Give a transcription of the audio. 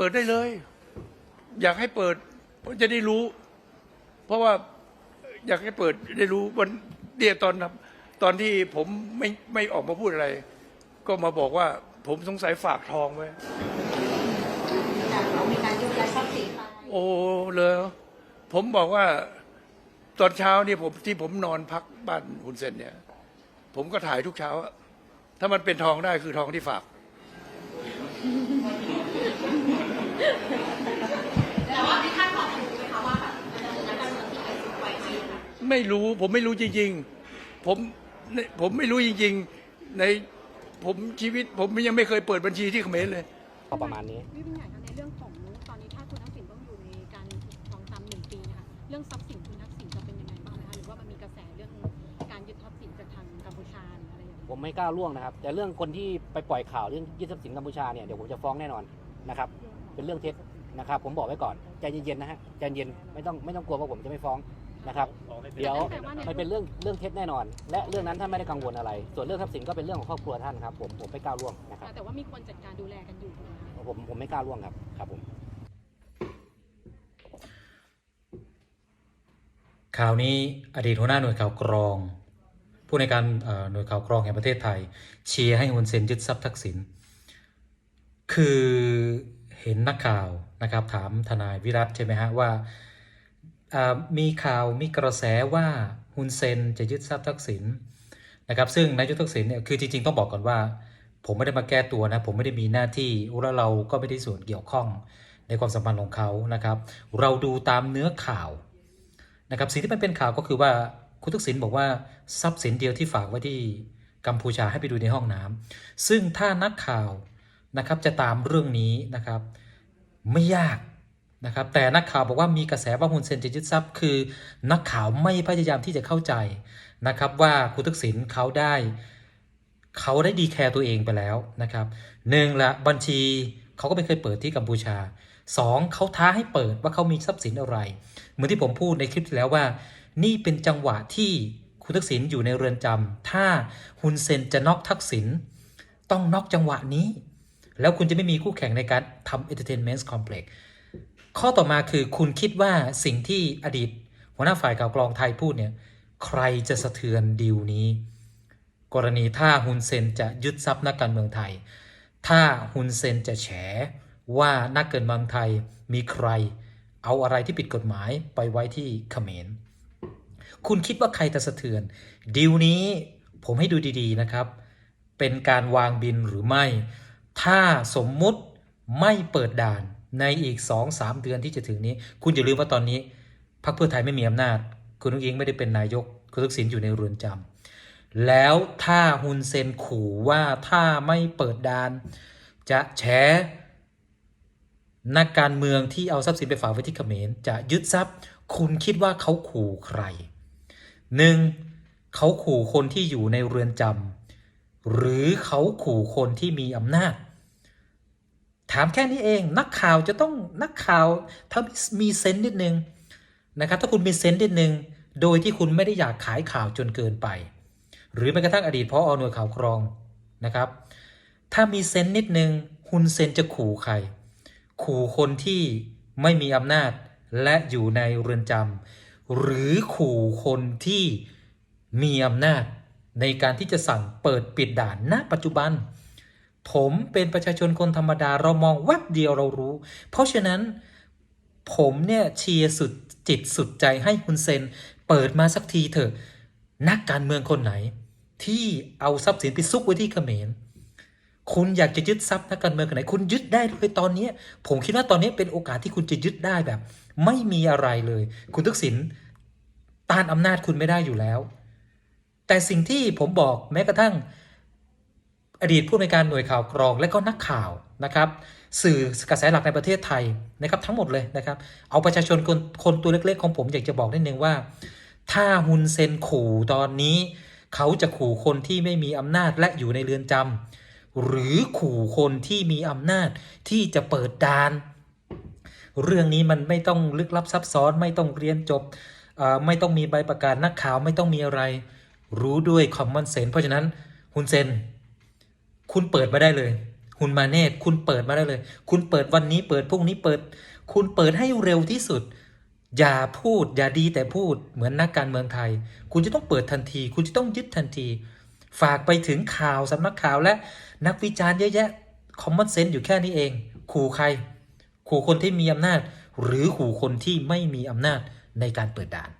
เปิดได้เลย อยากให้เปิดเพราะจะได้รู้ เพราะว่าอยากให้เปิดได้รู้วันเดียตอนนั้นตอนที่ผมไม่ไม่ออกมาพูดอะไร ก็มาบอกว่าผมสงสัยฝากทองไว้แต่เขามีการยุบยัดทรัพย์สินไปโอ้เลยผมบอกว่าตอนเช้านี่ผมที่ผมนอนพักบ้านคุณเซนเนี่ย ผมก็ถ่ายทุกเช้าอะถ้ามันเป็นทองได้คือทองที่ฝาก แต่ว่าที่ท่านบอกถูกไหมคะว่าแบบมันจะมีนักการเมืองที่ไปซุกไว้ที่ค่ะไม่รู้ผมไม่รู้จริงๆ ผมผมไม่รู้จริงๆ ในผมชีวิต ผมยังไม่เคยเปิดบัญชีที่เขมรเลย ก็ประมาณนี้พี่เป็นใหญ่คะในเรื่องของตอนนี้ถ้าคุณทักษิณต้องอยู่ในการทองคำหนึ่งปีนะคะเรื่องทรัพย์สินคุณทักษิณจะเป็นยังไงบ้างนะคะหรือว่ามันมีกระแสเรื่องการยึดทรัพย์สินจากทางกัมพูชาหรืออะไรอย่างเงี้ยผมไม่กล้าล่วงนะครับ แต่เรื่องคนที่ไปปล่อยข่าวเรื่องยึดทรัพย์สินกัมพูชาเนี่ยเดี๋ยวผมจะฟ้องแน่นอนนะครับ เป็นเรื่องเท็จนะครับ ผมบอกไว้ก่อนใจเย็นๆนะฮะใจเย็นไม่ต้องไม่ต้องกลัวว่าผมจะไม่ฟ้องนะครับเดี๋ยวมันเป็นเรื่องเรื่องเท็จแน่นอน และเรื่องนั้นท่านไม่ได้กังวลอะไร ส่วนเรื่องทรัพย์สินก็เป็นเรื่องของครอบครัวท่านครับผมผมไม่กล้าล่วงนะครับแต่ว่ามีคนจัดการดูแลกันอยู่นะคะผมผมไม่กล้าล่วงครับครับผมข่าวนี้อดีตหัวหน้าหน่วยข่าวกรอง ผู้ในวยการเอ่อหน่วยข่าวกรองแห่งประเทศไทยเชียร์ให้ฮุนเซนยึดทรัพย์ทักษิณคือ เห็นนักข่าวนะครับ ถามทนายวิรัตใช่ไหมฮะว่ามีข่าวมีกระแสว่าฮุนเซนจะยึดทรัพย์ทักษิณนะครับซึ่งนายกทักษิณเนี่ยคือจริงๆต้องบอกก่อนว่า ผมไม่ได้มาแก้ตัวนะผมไม่ได้มีหน้าที่แล้วเราก็ไม่ได้ส่วนเกี่ยวข้องในความสัมพันธ์ของเขานะครับ เราดูตามเนื้อข่าวนะครับสิ่งที่มันเป็นข่าวก็คือว่าคุณทักษิณบอกว่าทรัพย์สินเดียวที่ฝากไว้ที่กัมพูชาให้ไปดูในห้องน้ำซึ่งถ้านักข่าว นะครับจะตามเรื่องนี้นะครับไม่ยากนะครับแต่นักข่าวบอกว่ามีกระแสว่าฮุนเซนจะยึดทรัพย์คือ นักข่าวไม่พยายามที่จะเข้าใจนะครับว่าคุณทักษิณเขาได้เขาได้ดีแคร์ตัวเองไปแล้วนะครับหนึ่งละบัญชีเขาก็ไม่เคยเปิดที่กัมพูชาสองเขาท้าให้เปิดว่าเขามีทรัพย์สินอะไร เหมือนที่ผมพูดในคลิปที่แล้วว่า นี่เป็นจังหวะที่คุณทักษิณอยู่ในเรือนจำถ้าฮุนเซนจะน็อกทักษิณต้องน็อกจังหวะนี้ แล้วคุณจะไม่มีคู่แข่งในการทำ entertainment complex ข้อต่อมาคือคุณคิดว่าสิ่งที่อดีต หัวหน้าฝ่ายข่าวกรองไทยพูดเนี่ย ใครจะสะเทือนดีลนี้ กรณีถ้าฮุนเซนจะยึดทรัพย์นักการเมืองไทย ถ้าฮุนเซนจะแฉว่านักเกินเมืองไทยมีใคร เอาอะไรที่ผิดกฎหมายไปไว้ที่เขมร คุณคิดว่าใครจะสะเทือนดีลนี้ผมให้ดูดีๆนะครับ เป็นการวางบินหรือไม่ ถ้าสมมุติไม่เปิดด่านในอีก 2-3 เดือนที่จะถึงนี้ คุณอย่าลืมว่าตอนนี้พรรคเพื่อไทยไม่มีอำนาจ คุณนุ้งอิงไม่ได้เป็นนายก คุณทักษิณอยู่ในเรือนจำแล้วถ้าฮุนเซนขู่ว่าถ้าไม่เปิดด่าน จะแฉนักการเมืองที่เอาทรัพย์สินไปฝากไว้ที่เขมรจะยึดทรัพย์ คุณคิดว่าเขาขู่ใครหนึ่งเขาขู่คนที่อยู่ในเรือนจำหรือเขาขู่คนที่มีอำนาจ ถามแค่นี้เองนักข่าวจะต้องนักข่าวถ้ามีเซนส์นิดนึงนะครับถ้าคุณมีเซนส์นิดนึง โดยที่คุณไม่ได้อยากขายข่าวจนเกินไป หรือแม้กระทั่งอดีตพออหน่วยข่าวกรองนะครับ ถ้ามีเซนส์นิดนึงฮุนเซนจะขู่ใคร ขู่คนที่ไม่มีอำนาจและอยู่ในเรือนจำหรือขู่คนที่มีอำนาจในการที่จะสั่งเปิดปิดด่านณปัจจุบัน ผมเป็นประชาชนคนธรรมดาเรามองแวบเดียวเรารู้ เพราะฉะนั้นผมเนี่ยเชียร์สุดจิตสุดใจให้คุณเซน เปิดมาสักทีเถอะ นักการเมืองคนไหน ที่เอาทรัพย์สินไปซุกไว้ที่เขมรคุณอยากจะยึดทรัพย์นักการเมืองคนไหน คุณยึดได้เลยตอนนี้ ผมคิดว่าตอนนี้เป็นโอกาสที่คุณจะยึดได้แบบ ไม่มีอะไรเลย คุณทักษิณต้านอำนาจคุณไม่ได้อยู่แล้ว แต่สิ่งที่ผมบอกแม้กระทั่ง อดีตผู้ในวยการหน่วยข่าวกรองและก็นักข่าวนะครับสื่อกระแสหลักในประเทศไทยนะครับทั้งหมดเลยนะครับ เอาประชาชนคนคนตัวเล็กๆ ของผมอยากจะบอกนิดนึงว่า ถ้าฮุนเซนขู่ตอนนี้ เขาจะขู่คนที่ไม่มีอำนาจและอยู่ในเรือนจำหรือขู่คนที่มีอำนาจที่จะเปิดด่าน เรื่องนี้มันไม่ต้องลึกลับซับซ้อนไม่ต้องเรียนจบไม่ต้องมีใบประกาศนักข่าวไม่ต้องมีอะไร รู้ด้วยคอมมอนเซนเพราะฉะนั้นฮุนเซน คุณเปิดมาได้เลยหุนมาเนตคุณเปิดมาได้เลย คุณเปิดวันนี้เปิดพรุ่งนี้เปิด คุณเปิดให้เร็วที่สุด อย่าพูด อย่าดีแต่พูดเหมือนนักการเมืองไทย คุณจะต้องเปิดทันที คุณจะต้องยึดทันที ฝากไปถึงข่าวสำนักข่าวและนักวิจารณ์เยอะแยะคอมมอนเซนส์อยู่แค่นี้เอง ขู่ใคร ขู่คนที่มีอำนาจ หรือขู่คนที่ไม่มีอำนาจในการเปิดด่าน